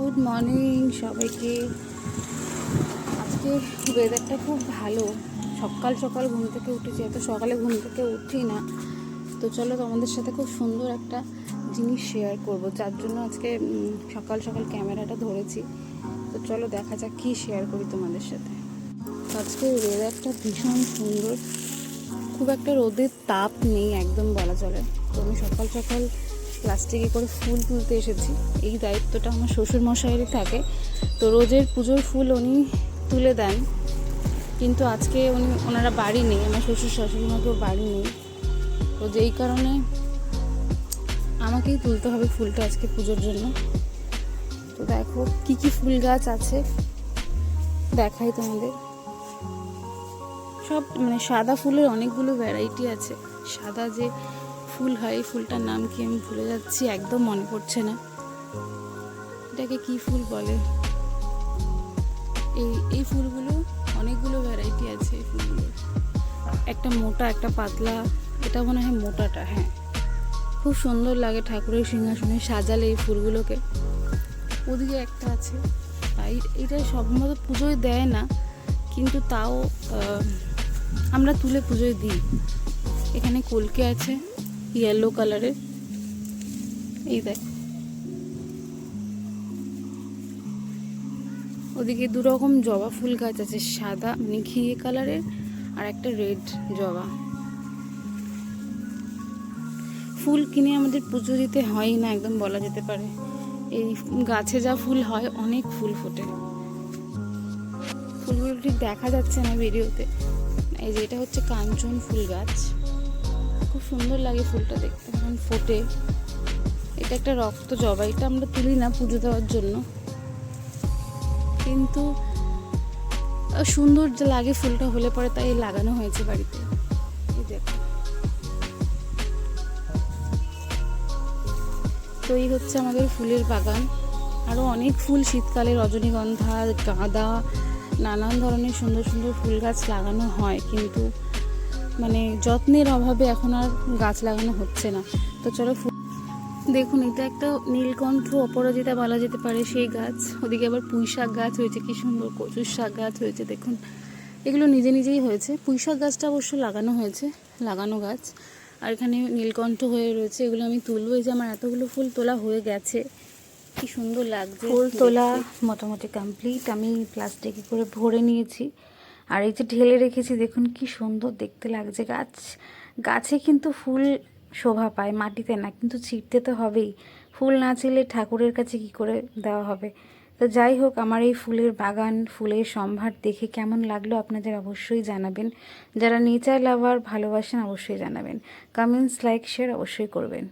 Good morning সবাইকে। আজকে ওয়েদারটা খুব ভালো। সকাল সকাল ঘুম থেকে উঠেছি, এত সকালে ঘুম থেকে উঠি না। তো চলো তোমাদের সাথে খুব সুন্দর একটা জিনিস শেয়ার করব। যার জন্য আজকে সকাল সকাল ক্যামেরাটা ধরেছি। তো চলো দেখা যাক কী শেয়ার করি তোমাদের সাথে। আজকে ওয়েদারটা ভীষণ সুন্দর। খুব একটা রোদের তাপ নেই, একদম বলা চলে। তো আমি সকাল সকাল প্লাস্টিকে করে ফুল তুলতে এসেছি। এই দায়িত্বটা আমার শ্বশুর মশাইয়েরই থাকে। তো রোজের পুজোর ফুল উনি তুলে দেন। কিন্তু আজকে উনি, ওনারা বাড়ি নেই, আমার শ্বশুর শাশুড়ি মাকেও বাড়ি নেই। তো যেই কারণে আমাকেই তুলতে হবে ফুলটা আজকে পুজোর জন্য। তো দেখো, কি কি ফুল গাছ আছে? দেখাই তোমাদের। সব মানে সাদা ফুলের অনেকগুলো ভ্যারাইটি আছে। সাদা যে ফুল হয়, এই ফুলটার নাম কি আমি ভুলে যাচ্ছি, একদম মনে পড়ছে না। এটাকে কি ফুল বলে? এই এই ফুলগুলো, অনেকগুলো ভ্যারাইটি আছে এই ফুলগুলো একটা মোটা, একটা পাতলা, এটা মনে হয় মোটাটা হ্যাঁ। খুব সুন্দর লাগে ঠাকুরের সিংহাসনে সাজালে এই ফুলগুলোকে। ওদিকে একটা আছে, তাই এটা সবমতো পুজোয় দেয় না, কিন্তু তাও আমরা তুলে পুজোয় দিই। এখানে কলকে আছে ইয়েলো কালারের এই দেখ। ওদিকে দু রকম জবা ফুল গাছ আছে, সাদা মানে ঘিয়ে কালারের আর একটা রেড জবা। ফুল কিনে আমাদের পুজো দিতে হয় না, একদম বলা যেতে পারে। এই গাছে যা ফুল হয়, অনেক ফুল ফোটে। ফুলগুলো ঠিক দেখা যাচ্ছে না ভিডিওতে। এই যে এটা হচ্ছে কাঞ্চন ফুল গাছ। খুব সুন্দর লাগে ফুলটা দেখতে যখন ফোটে। এটা একটা রক্ত জবা, এটা আমরা তুলি না পুজো দেওয়ার জন্য। কিন্তু সুন্দর যে লাগে ফুলটা, হলে পরে তাই লাগানো হয়েছে বাড়িতে। তো এই হচ্ছে আমাদের ফুলের বাগান। আরও অনেক ফুল শীতকালে, রজনীগন্ধা, গাঁদা, নানান ধরনের সুন্দর সুন্দর ফুল গাছ লাগানো হয়, কিন্তু মানে যত্নের অভাবে এখন আর গাছ লাগানো হচ্ছে না। তো চলো দেখুন, এটা একটা নীলকণ্ঠ অপরাজিতা বলা যেতে পারে সেই গাছ। ওদিকে আবার পুঁই শাক গাছ হয়েছে, কি সুন্দর কচুর শাক গাছ হয়েছে, দেখুন। এগুলো নিজে নিজেই হয়েছে। পুঁই শাক গাছটা অবশ্য লাগানো হয়েছে, লাগানো গাছ। আর এখানে নীলকণ্ঠ হয়ে রয়েছে, এগুলো আমি তুলবো। এই যে আমার এতগুলো ফুল তোলা হয়ে গেছে। কি সুন্দর লাগছে। ফুল তোলা মোটামুটি কমপ্লিট আমি প্লাস্টিকে করে ভরে নিয়েছি। আর এই যে ঢেলে রেখেছি, দেখুন কি সুন্দর দেখতে লাগছে। গাছ, গাছে কিন্তু ফুল শোভা পায়, মাটিতে না, কিন্তু ছিটতে তো হবেই। ফুল না ছিলে ঠাকুরের কাছে কি করে দেওয়া হবে? তো যাই হোক, আমার এই ফুলের বাগান, ফুলের সম্ভার দেখে কেমন লাগল আপনাদের অবশ্যই জানাবেন। যারা নেচার লাভার, ভালোবাসেন, অবশ্যই জানাবেন। কমেন্টস, লাইক, শেয়ার অবশ্যই করবেন।